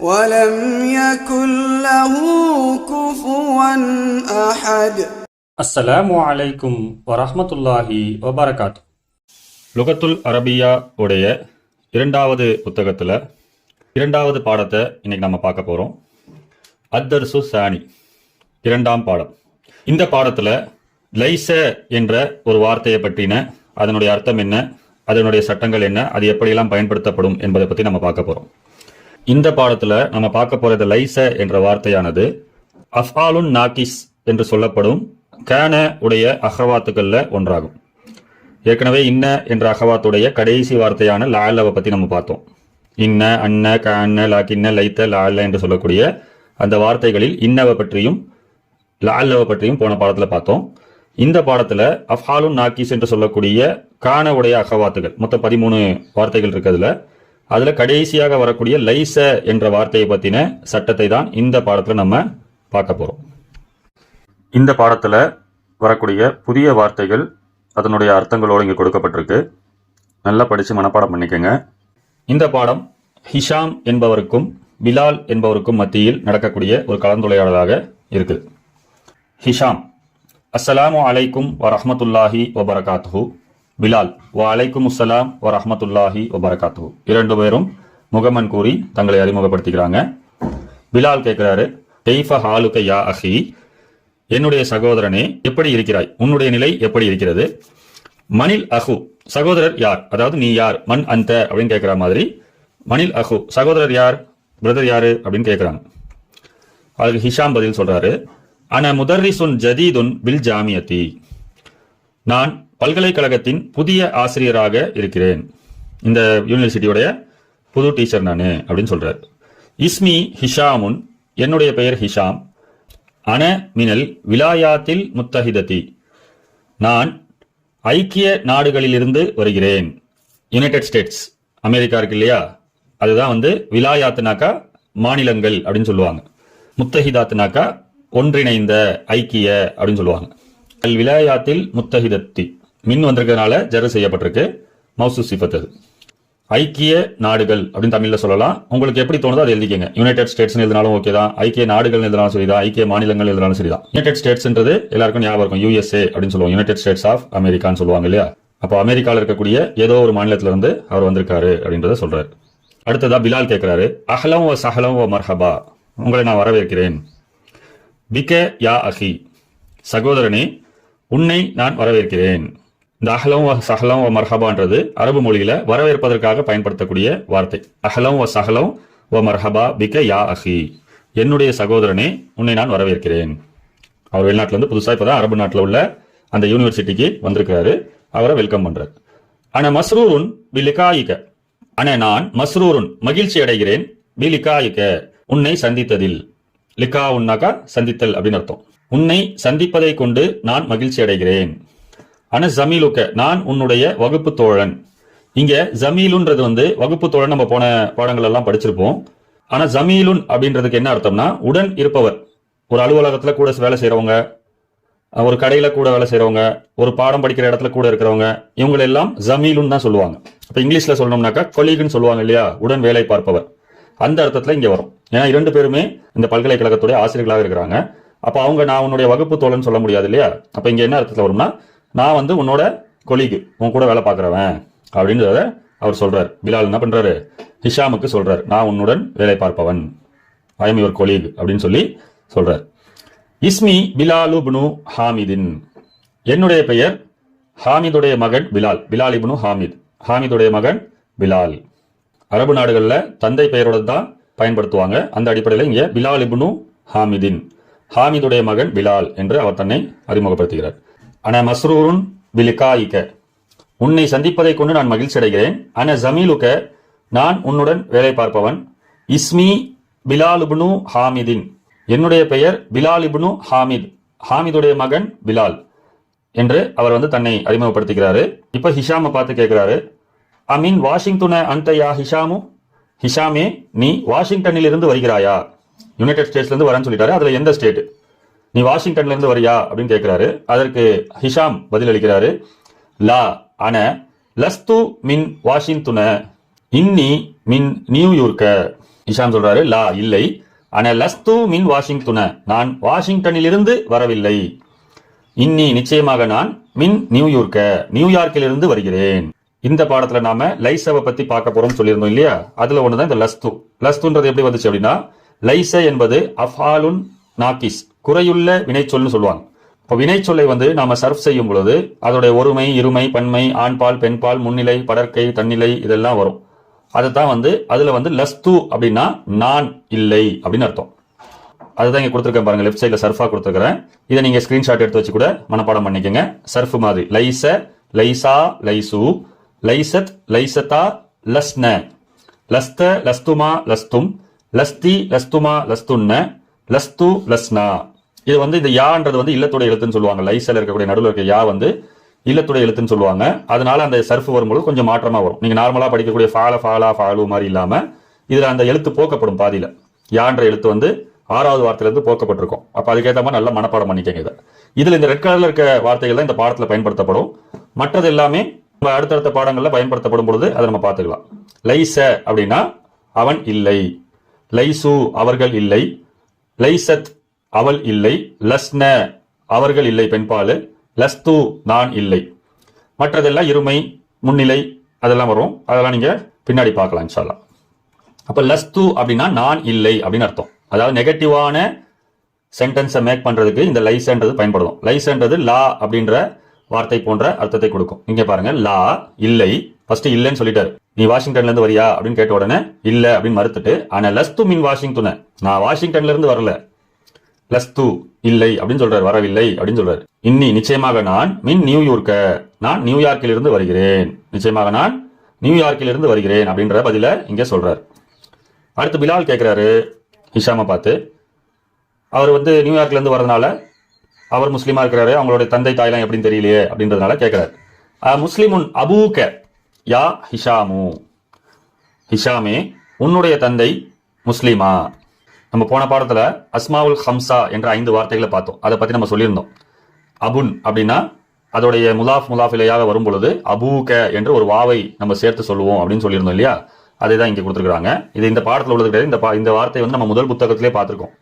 ولم يكن له كفوا أحد அஸ்ஸலாமு அலைக்கும் வரஹ்மத்துல்லாஹி வபரகாத் லுகத்துல் அரபியா உடைய இரண்டாவது புத்தகத்தில் இரண்டாவது பாடத்தை இன்னைக்கு நம்ம பார்க்க போகிறோம் அத்தர்சு சானி இரண்டாம் பாடம் இந்த பாடத்தில் லைச என்ற ஒரு வார்த்தையை பற்றின அதனுடைய அர்த்தம் என்ன அதனுடைய சட்டங்கள் என்ன அது எப்படியெல்லாம் பயன்படுத்தப்படும் என்பதை பற்றி நம்ம பார்க்க போகிறோம் இந்த பாடத்துல நம்ம பார்க்க போறது லைச என்ற வார்த்தையானது. அஃபாலுன் நாக்கிஸ் என்று சொல்லப்படும் கேன உடைய அகவாத்துக்கள்ல ஒன்றாகும். ஏற்கனவே இன்ன என்ற அகவாத்துடைய கடைசி வார்த்தையான லாலவை பத்தி நம்ம பார்த்தோம். இன்ன அன்ன கண்ண லாக்கின்ன லைத்த லால என்று சொல்லக்கூடிய அந்த வார்த்தைகளில் இன்னவை பற்றியும் லால்லவை பற்றியும் போன பாடத்துல பார்த்தோம். இந்த பாடத்துல அஃபாலுன் நாக்கிஸ் என்று சொல்லக்கூடிய கான உடைய அகவாத்துகள் மொத்தம் பதிமூணு வார்த்தைகள் இருக்கிறதுல அதில் கடைசியாக வரக்கூடிய லைச என்ற வார்த்தையை பற்றின சட்டத்தை தான் இந்த பாடத்தில் நம்ம பார்க்க போகிறோம் இந்த பாடத்தில் வரக்கூடிய புதிய வார்த்தைகள் அதனுடைய அர்த்தங்களோடு இங்கே கொடுக்கப்பட்டிருக்கு. நல்லா படித்து மனப்பாடம் பண்ணிக்கோங்க. இந்த பாடம் ஹிஷாம் என்பவருக்கும் பிலால் என்பவருக்கும் மத்தியில் நடக்கக்கூடிய ஒரு கலந்துரையாடலாக இருக்குது. ஹிஷாம் அஸ்ஸலாமு அலைக்கும் வரஹ்மத்துல்லாஹி வபரகாத்துஹு. பிலால் வலைக்கும் அலைக்கும் அஸ்ஸலாம் வரஹ்மத்துல்லாஹி ஒபரகாத்து இரண்டு பேரும் முகமன் கூறி தங்களை அறிமுகப்படுத்திக்கிறாங்க. பிலால் கேட்கிறாரு கெய்ஃப ஹாலுக யா அஹி என்னுடைய சகோதரனே எப்படி இருக்கிறாய்? உன்னுடைய நிலை எப்படி இருக்கிறது? மணில் அஹு சகோதரர் யார்? அதாவது நீ யார்? மண் அந்த அப்படின்னு கேட்கிற மாதிரி மணில் அஹு சகோதரர் யார்? பிரதர் யாரு? அப்படின்னு கேட்கிறாங்க அதுக்கு ஹிஷாம் பதில் சொல்றாரு அன முதர்ரிசுன் ஜதீதுன் பில் ஜாமியத்தி நான் பல்கலைக்கழகத்தின் புதிய ஆசிரியராக இருக்கிறேன். இந்த யூனிவர்சிட்டியோடைய புது டீச்சர் நான் அப்படின்னு சொல்றாரு. இஸ்மி ஹிஷாமுன் என்னுடைய பெயர் ஹிஷாம். அன மினல் விலாயாத்தில் முத்தஹிதத்தி நான் ஐக்கிய நாடுகளிலிருந்து வருகிறேன். யுனைடெட் ஸ்டேட்ஸ் அமெரிக்கா இருக்கு இல்லையா? அதுதான் வந்து விலாயாத்துனாக்கா மாநிலங்கள் அப்படின்னு சொல்லுவாங்க. முத்தஹிதாத்துனாக்கா ஒன்றிணைந்த ஐக்கிய அப்படின்னு சொல்லுவாங்க. அல் விலாயாத்தில் முத்தஹிதத்தி மின் வந்திருக்கிறதுனால ஜரு செய்யப்பட்டிருக்கு. மௌசு சிஃபத் அது ஐக்கிய நாடுகள் அப்படின்னு தமிழில் சொல்லலாம். உங்களுக்கு எப்படி தோணுதோ அதை எழுதிக்கங்க. யுனைடெட் ஸ்டேட்ஸ் எழுதினாலும் ஓகே தான். ஐக்கிய நாடுகள் எழுதினாலும் சரிதான். ஐக்கிய மாநிலங்கள் எழுதினாலும் சரிதான். யுனைடெட் ஸ்டேட்ஸ்ன்றது எல்லாருக்கும் ஞாபகம் இருக்கும். யூஎஸ்ஏ அப்படின்னு சொல்லுவோம். யுனைடெட் ஸ்டேட்ஸ் ஆஃப் அமெரிக்கான்னு சொல்லுவாங்க இல்லையா? அப்போ அமெரிக்காவில் இருக்கக்கூடிய ஏதோ ஒரு மாநிலத்திலிருந்து அவர் வந்திருக்காரு அப்படின்றத சொல்றாரு. அடுத்ததா பிலால் கேட்கிறாரு அஹலம் ஓ சஹலம் ஓ மர்ஹபா. உங்களை நான் வரவேற்கிறேன். பிக யா அஹி. சகோதரனே உன்னை நான் வரவேற்கிறேன். இந்த அஹலம் வ சஹலம் வ மர்ஹபான்றது அரபு மொழியில வரவேற்பதற்காக பயன்படுத்தக்கூடிய வார்த்தை. அஹலம் வ சஹலம் வ மர்ஹபா பிக யா அஹி. என்னுடைய சகோதரனே உன்னை நான் வரவேற்கிறேன். அவர் வெளிநாட்டிலேருந்து இருந்து புதுசா இப்பதான் அரபு நாட்டில் உள்ள அந்த யூனிவர்சிட்டிக்கு வந்திருக்கிறாரு. அவரை வெல்கம் பண்றாரு. ஆனா மஸ்ரூருன் பிலிகாயிக்க ஆனா நான் மஸ்ரூருன் மகிழ்ச்சி அடைகிறேன். பிலிகாயிக்க உன்னை சந்தித்ததில். லிகா உன்னாக்கா சந்தித்தல் அப்படின்னு அர்த்தம். உன்னை சந்திப்பதை கொண்டு நான் மகிழ்ச்சி அடைகிறேன். ஆனா ஜமீலுக்க நான் உன்னுடைய வகுப்பு தோழன். இங்க ஜமீலுன்றது வந்து வகுப்பு தோழன் நம்ம போன பாடங்கள் எல்லாம் படிச்சிருப்போம். ஆனா ஜமீலுன் அப்படின்றதுக்கு என்ன அர்த்தம்னா உடன் இருப்பவர். ஒரு அலுவலகத்துல கூட வேலை செய்யறவங்க ஒரு கடையில கூட வேலை செய்யறவங்க ஒரு பாடம் படிக்கிற இடத்துல கூட இருக்கிறவங்க இவங்களை எல்லாம் ஜமீலுன்னு தான் சொல்லுவாங்க. இப்ப இங்கிலீஷ்ல சொல்லணும்னாக்கா கொலீகுன்னு சொல்லுவாங்க இல்லையா? உடன் வேலை பார்ப்பவர். அந்த அர்த்தத்துல இங்க வரும். ஏன்னா இரண்டு பேருமே இந்த பல்கலைக்கழகத்துடைய ஆசிரியர்களாக இருக்கிறாங்க. அப்ப அவங்க நான் உன்னுடைய வகுப்பு தோழன் சொல்ல முடியாது இல்லையா? அப்ப இங்க என்ன அர்த்தத்துல வரும்னா நான் வந்து உன்னோட கொலீகு உன் கூட வேலை பார்க்குறவன் அப்படின்றத அவர் சொல்றார். பிலால் என்ன பண்றாரு? ஹிஷாமுக்கு சொல்றார். நான் உன்னுடன் வேலை பார்ப்பவன். ஐ எம் யுவர் கொலீக் அப்படின்னு சொல்லி சொல்றார். இஸ்மி பிலாலு புனு ஹாமிதின். என்னுடைய பெயர் ஹாமிதுடைய மகன் பிலால். பிலால் இப்னு ஹாமித். ஹாமிதுடைய மகன் பிலால். அரபு நாடுகளில் தந்தை பெயரோட தான் பயன்படுத்துவாங்க. அந்த அடிப்படையில் இங்கே பிலால் இப்னு ஹாமிதின். ஹாமிதுடைய மகன் பிலால் என்று அவர் தன்னை அறிமுகப்படுத்துகிறார். அன மஸ்ரூருன் பிலிகாயிக்க உன்னை சந்திப்பதை கொண்டு நான் மகிழ்ச்சி அடைகிறேன் அன ஜமீலுக்க நான் உன்னுடன் வேலை பார்ப்பவன். இஸ்மி பிலால் இப்னு ஹாமிதின். என்னுடைய பெயர் பிலால் இப்னு ஹாமித். ஹாமிதுடைய மகன் பிலால் என்று அவர் வந்து தன்னை அறிமுகப்படுத்துகிறாரு. இப்ப ஹிஷாமை பார்த்து கேட்கிறாரு. அமீன் வாஷிங்டன அந்தயா ஹிஷாமு? ஹிஷாமே நீ வாஷிங்டனில் இருந்து வருகிறாயா? யுனைடெட் ஸ்டேட்ஸ்ல இருந்து வரேன்னு சொல்லிட்டாரு. அதுல எந்த ஸ்டேட் நீ வாஷிங்டன்ல இருந்து வரியா? அப்படின்னு கேட்கிறாரு அதற்கு ஹிஷாம் பதில் அளிக்கிறாரு லா அன லஸ்து மின் வாஷிங்டன இன்னி மின் நியூயூர்க்க. ஹிஷாம் சொல்றாரு லா இல்லை. அன லஸ்து மின் வாஷிங்டன நான் வாஷிங்டனில் இருந்து வரவில்லை. இன்னி நிச்சயமாக நான் மின் நியூயார்க்க நியூயார்க்கிலிருந்து வருகிறேன். இந்த பாடத்துல நாம லைசவை பத்தி பார்க்க போறோம் சொல்லியிருந்தோம் இல்லையா? அதுல ஒண்ணுதான் இந்த லஸ்து. லஸ்துன்றது எப்படி வந்துச்சு அப்படின்னா லைச என்பது அஃபாலுன் நாக்கிஸ். குறையுள்ள வினைச்சொல்னு சொல்லுவாங்க. இப்போ வினைச்சொல்லை வந்து நாம சர்வ் செய்யும் பொழுது அதோடைய ஒருமை இருமை பன்மை ஆண்பால் பெண்பால் முன்னிலை படற்கை தன்னிலை இதெல்லாம் வரும். அதுதான் வந்து அதுல வந்து லஸ்து அப்படின்னா நான் இல்லை அப்படின்னு அர்த்தம். அதுதான் இங்க கொடுத்துருக்கேன் பாருங்க லெஃப்ட் சைடில் சர்ஃபா கொடுத்துருக்குறேன். இதை நீங்க ஸ்கிரீன்ஷாட் எடுத்து வச்சு கூட மனப்பாடம் பண்ணிக்கங்க. சர்ஃப் மாதிரி. லைச லைசா லைசு. லைசத் லைசதா லஸ்ன. லஸ்த லஸ்துமா லஸ்தும். லஸ்தி லஸ்துமா லஸ்துன்ன. லஸ்து லஸ்னா. இது வந்து இந்த யான்றது வந்து இல்லத்துடைய எழுத்துன்னு சொல்லுவாங்க. லைசல் இருக்கக்கூடிய நடுவில் இருக்க யா வந்து இல்லத்துடைய எழுத்துன்னு சொல்லுவாங்க. அதனால அந்த சர்ஃப் வரும்போது கொஞ்சம் மாற்றமாக வரும். நீங்கள் நார்மலாக படிக்கக்கூடிய ஃபால ஃபாலா ஃபாலு மாதிரி இல்லாமல் இதில் அந்த எழுத்து போக்கப்படும் பாதியில். யான்ற எழுத்து வந்து ஆறாவது வார்த்தையிலேருந்து போக்கப்பட்டிருக்கும். அப்போ அதுக்கேற்ற மாதிரி நல்லா மனப்பாடம் பண்ணிக்கங்க இதை. இதில் இந்த ரெட் கலரில் இருக்க வார்த்தைகள் தான் இந்த பாடத்தில் பயன்படுத்தப்படும். மற்றது எல்லாமே நம்ம அடுத்தடுத்த பாடங்களில் பயன்படுத்தப்படும் பொழுது அதை நம்ம பார்த்துக்கலாம். லைச அப்படின்னா அவன் இல்லை. லைசு அவர்கள் இல்லை. லைசத் அவள் இல்லை லஸ்ன அவர்கள் இல்லை பெண்பாலு லஸ்து நான் இல்லை. மற்றதெல்லாம் இருமை முன்னிலை அதெல்லாம் வரும். அதெல்லாம் நீங்க பின்னாடி பார்க்கலாம் இன்ஷால்லா அப்ப லஸ்து அப்படின்னா நான் இல்லை அப்படின்னு அர்த்தம். அதாவது நெகட்டிவான சென்டென்ஸை மேக் பண்றதுக்கு இந்த லைஸ்ன்றது பயன்படுத்தும் லைஸ்ன்றது லா அப்படின்ற வார்த்தை போன்ற அர்த்தத்தை கொடுக்கும். இங்க பாருங்க லா இல்லை. ஃபர்ஸ்ட் இல்லைன்னு சொல்லிட்டாரு. நீ வாஷிங்டன்ல இருந்து வரியா அப்படின்னு கேட்ட உடனே இல்ல அப்படின்னு மறுத்துட்டு ஆனா லஸ்து மின் வாஷிங்டன நான் வாஷிங்டன்ல இருந்து வரல. லஸ்து இல்லை அப்படின்னு சொல்றாரு வரவில்லை அப்படின்னு சொல்றாரு. இன்னி நிச்சயமாக நான் மின் நியூயார்க்க நான் நியூயார்க்கில் இருந்து வருகிறேன். நிச்சயமாக நான் நியூயார்க்கில் இருந்து வருகிறேன் அப்படின்ற பதில இங்க சொல்றாரு. அடுத்து பிலால் கேட்கிறாரு ஹிஷாமை பார்த்து. அவர் வந்து நியூயார்க்ல இருந்து வரதுனால அவர் முஸ்லீமா இருக்கிறாரு அவங்களுடைய தந்தை தாய்லாம் எப்படின்னு தெரியலையே அப்படின்றதுனால கேட்கிறாரு முஸ்லிமுன் அபூக்க யா ஹிஷாமு. ஹிஷாமே உன்னுடைய தந்தை முஸ்லீமா. நம்ம போன பாடத்தில் அஸ்மாவுல் ஹம்சா என்ற ஐந்து வார்த்தைகளை பார்த்தோம். அதை பற்றி நம்ம சொல்லியிருந்தோம். அபுன் அப்படின்னா அதோடைய முலாஃப் முலாஃப் இலையாக வரும் பொழுது அபூக என்று ஒரு வாவை நம்ம சேர்த்து சொல்லுவோம் அப்படின்னு சொல்லியிருந்தோம் இல்லையா? அதை தான் இங்கே கொடுத்துருக்காங்க இது இந்த பாடத்தில் உள்ளது கிடையாது. இந்த பா- இந்த வார்த்தை வந்து நம்ம முதல் புத்தகத்திலே பார்த்துருக்கோம்.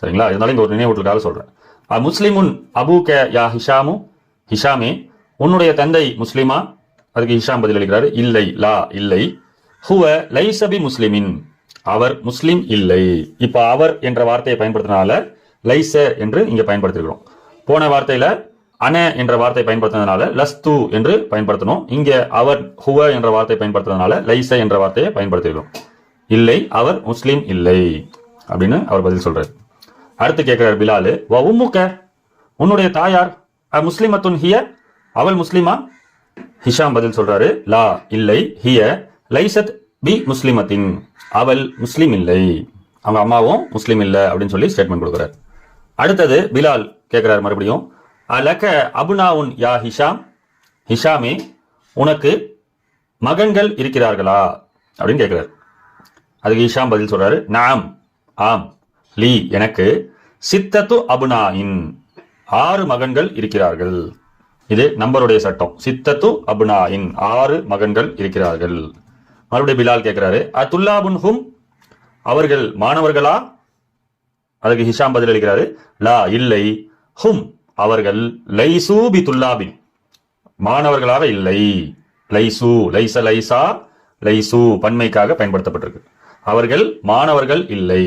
சரிங்களா? இருந்தாலும் இங்கே ஒரு நினைவூட்டலுக்காக சொல்கிறேன் அ முஸ்லிமுன் அபூக யா ஹிஷாமு. ஹிஷாமே உன்னுடைய தந்தை முஸ்லிமா. அதுக்கு ஹிஷாம் பதிலளிக்கிறாரு இல்லை லா இல்லை. ஹுவ லைசபி முஸ்லிமின். அவர் முஸ்லிம் இல்லை. இப்ப அவர் என்ற வார்த்தையை பயன்படுத்தினால லைச என்று இங்க பயன்படுத்திருக்கிறோம். போன வார்த்தையில அன என்ற வார்த்தை பயன்படுத்தினதுனால லஸ்து என்று பயன்படுத்தணும் இங்க அவர் ஹுவ என்ற வார்த்தை பயன்படுத்துறதுனால லைச என்ற வார்த்தையை பயன்படுத்திருக்கிறோம். இல்லை அவர் முஸ்லிம் இல்லை அப்படின்னு அவர் பதில் சொல்றாரு. அடுத்து கேட்கிறார் பிலாலு வ உம்முக்க உன்னுடைய தாயார் முஸ்லிமத்துன் ஹிய? அவள் முஸ்லிமா? ஹிஷாம் பதில் சொல்றாரு லா இல்லை ஹிய லைசத் பி முஸ்லிமத்தின். அவள் முஸ்லீம் இல்லை. அவங்க அம்மாவும் முஸ்லீம் இல்லை அப்படின்னு சொல்லி ஸ்டேட்மெண்ட் கொடுக்குறாரு. அடுத்தது பிலால் கேட்கிறார் மறுபடியும். அலக அபுனாவுன் யா ஹிஷாம்? ஹிஷாமே உனக்கு மகன்கள் இருக்கிறார்களா? அப்படின்னு கேட்கிறார் அதுக்கு ஹிஷாம் பதில் சொல்றாரு நாம் ஆம் லீ எனக்கு சித்தத்து அபுனாயின் ஆறு மகன்கள் இருக்கிறார்கள். இது நம்பருடைய சட்டம். சித்தத்து அபுனாயின் ஆறு மகன்கள் இருக்கிறார்கள். மறுபடியும் பிலால் கேட்கிறாரு அத்துல்லாபுன் ஹும்? அவர்கள் மாணவர்களா? அதுக்கு ஹிஷாம் பதில் அளிக்கிறாரு லா இல்லை. ஹும் அவர்கள் லைசூ பி துல்லாபின் மாணவர்களாக இல்லை. லைசு லைச லைசா லைசு பன்மைக்காக பயன்படுத்தப்பட்டிருக்கு. அவர்கள் மாணவர்கள் இல்லை.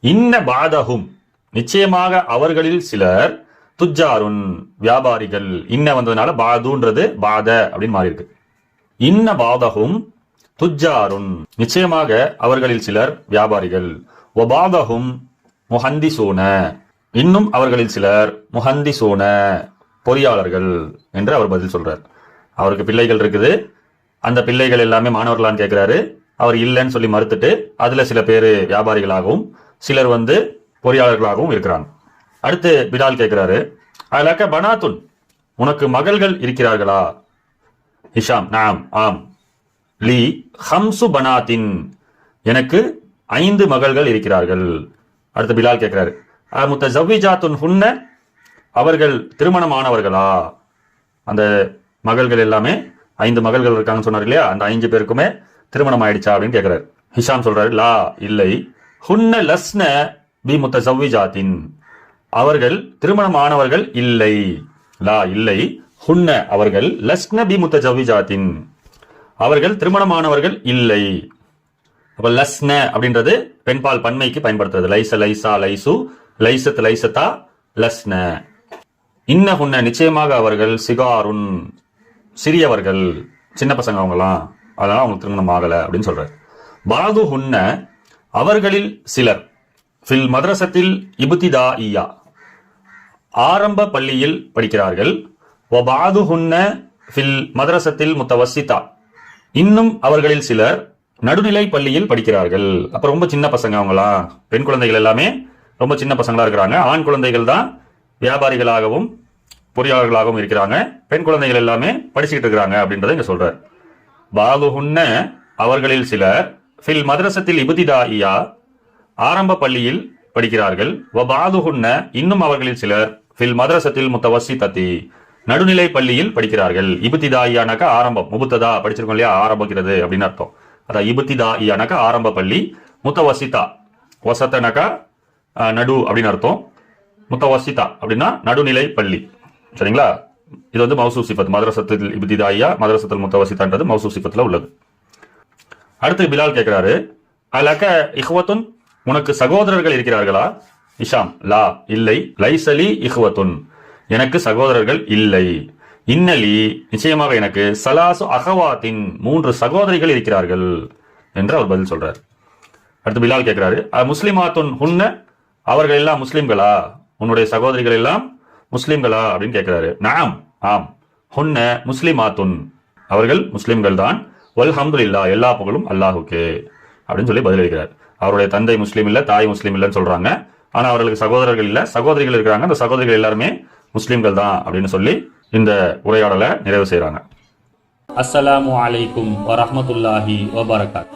இன்ன பாதகும் நிச்சயமாக அவர்களில் சிலர் துஜாருன் வியாபாரிகள் இன்ன வந்ததுனால பாதுன்றது பாத அப்படின்னு மாறி இருக்கு இன்ன பாதகும் துஜாருன் நிச்சயமாக அவர்களில் சிலர் வியாபாரிகள். ஒபாதகும் முஹந்திசூன. இன்னும் அவர்களில் சிலர் முஹந்தி சோன பொறியாளர்கள் என்று அவர் பதில் சொல்றார். அவருக்கு பிள்ளைகள் இருக்குது. அந்த பிள்ளைகள் எல்லாமே மாணவர்களான்னு கேட்கிறாரு அவர் இல்லைன்னு சொல்லி மறுத்துட்டு அதுல சில பேர் வியாபாரிகளாகவும் சிலர் வந்து பொறியாளர்களாகவும் இருக்கிறாங்க. அடுத்து பிலால் கேட்கிறாரு அலக்க பனாத்துன் உனக்கு மகள்கள் இருக்கிறார்களா? ஹிஷாம் நாம் ஆம். லீ ஹம்சு பனாத்தின் எனக்கு ஐந்து மகள்கள் இருக்கிறார்கள். அடுத்து பிலால் கேட்கிறாரு முத்த ஜவ்விஜாத்துன் ஹுன்ன அவர்கள் திருமணமானவர்களா? அந்த மகள்கள் எல்லாமே ஐந்து மகள்கள் இருக்காங்கன்னு சொன்னார் இல்லையா? அந்த ஐந்து பேருக்குமே திருமணம் ஆயிடுச்சா அப்படின்னு கேட்கிறாரு ஹிஷாம் சொல்றாரு லா இல்லை. ஹுன்ன லஸ்ன பி முத்த ஜவ்விஜாத்தின் அவர்கள் திருமணமானவர்கள் இல்லை. லா இல்லை. ஹுன்ன அவர்கள் லஸ்ன பி முத்த அவர்கள் திருமணமானவர்கள் இல்லை. அப்ப லஸ்ன அப்படின்றது பெண்பால் பன்மைக்கு பயன்படுத்துறது. லைச லைசா லைசு லைசத் லைசத்தா லஸ்ன. இன்ன ஹுன்ன நிச்சயமாக அவர்கள் சிகாருன் சிறியவர்கள் சின்ன பசங்க அவங்களாம் அதனால அவங்களுக்கு திருமணம் ஆகல அப்படின்னு சொல்றாரு. பாது ஹுன்ன அவர்களில் சிலர். ஃபில் மதரசத்தில் இபுதிதா இயா ஆரம்ப பள்ளியில் படிக்கிறார்கள். வபாது ஹுன்ன ஃபில் மதரசத்தில் முத்தவசிதா இன்னும் அவர்களில் சிலர் நடுநிலை பள்ளியில் படிக்கிறார்கள். அப்போ ரொம்ப சின்ன பசங்க அவங்களா? பெண் குழந்தைகள் எல்லாமே ரொம்ப சின்ன பசங்களா இருக்கிறாங்க. ஆண் குழந்தைகள் தான் வியாபாரிகளாகவும் பொறியாளர்களாகவும் இருக்கிறாங்க. பெண் குழந்தைகள் எல்லாமே படிச்சுக்கிட்டு இருக்கிறாங்க அப்படின்றத இங்க சொல்றார். பாலுஹுன்ன அவர்களில் சிலர் ஃபில் மதரசத்தில் இபுதிதா இயா ஆரம்ப பள்ளியில் படிக்கிறார்கள். வபாதுகுன்ன இன்னும் அவர்களில் சிலர் ஃபில் மதரசத்தில் முத்தவசி தத்தி நடுநிலை பள்ளியில் படிக்கிறார்கள். இபுத்தி இபுத்திதாயானாக்கா ஆரம்பம். முபுத்ததா படிச்சிருக்கோம் இல்லையா? ஆரம்பிக்கிறது அப்படின்னு அர்த்தம். அதான் இபுத்திதாயானாக்கா ஆரம்ப பள்ளி முத்தவசிதா வசத்தனாக்கா நடு அப்படின்னு அர்த்தம். முத்தவசிதா அப்படின்னா நடுநிலை பள்ளி. சரிங்களா? இது வந்து மௌசூ சிபத் மதரசத்தில் இபுத்திதாயா மதரசத்தில் முத்தவசிதான்றது மௌசூ சிபத்தில் உள்ளது. அடுத்து பிலால் கேட்கிறாரு அலக்க இஹ்வத்துன் உனக்கு சகோதரர்கள் இருக்கிறார்களா? இஷாம் லா இல்லை. லைசலி இஹ்வத்துன். எனக்கு சகோதரர்கள் இல்லை. இன்னலி நிச்சயமாக எனக்கு சலாசு அகவாத்தின் மூன்று சகோதரிகள் இருக்கிறார்கள் என்று அவர் பதில் சொல்றார். அடுத்து பிலால் கேட்கிறாரு முஸ்லிமாத்துன் ஹுன்ன அவர்கள் எல்லாம் முஸ்லிம்களா? உன்னுடைய சகோதரிகள் எல்லாம் முஸ்லிம்களா? அப்படின்னு கேட்கிறாரு. நாம் ஆம். ஹுன்ன முஸ்லிமாத்துன். அவர்கள் முஸ்லிம்கள் தான் வல்ஹம்துல்லா எல்லா புகழும் அல்லாஹுக்கு. அப்படின்னு சொல்லி பதிலளிக்கிறார். அவருடைய தந்தை முஸ்லீம் இல்ல தாய் முஸ்லீம் இல்லைன்னு சொல்றாங்க. ஆனா அவர்களுக்கு சகோதரர்கள் இல்ல. சகோதரிகள் இருக்கிறாங்க. அந்த சகோதரிகள் எல்லாருமே முஸ்லிம்கள் தான் அப்படின்னு சொல்லி இந்த உரையாடலை நிறைவு செய்யறாங்க அஸ்ஸலாமு அலைக்கும் வரமத்துல்லாஹி வபரகாத்